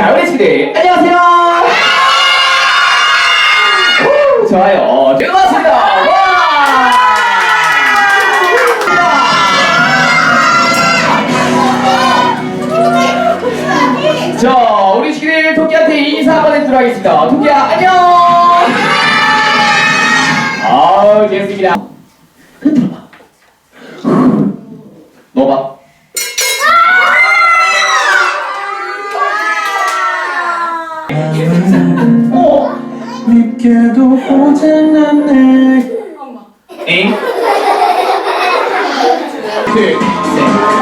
자, 우리 친구들, 안녕하세요! 오, 좋아요. 네, 고맙습니다. 와! 자, 우리 친구들 토끼한테 인사 한번 해주도록 하겠습니다. 토끼야, 안녕! 아우, 됐습니다. 흔들어봐. 넣어봐. 어? 믿게도 고장났네 엥? 둘, 셋.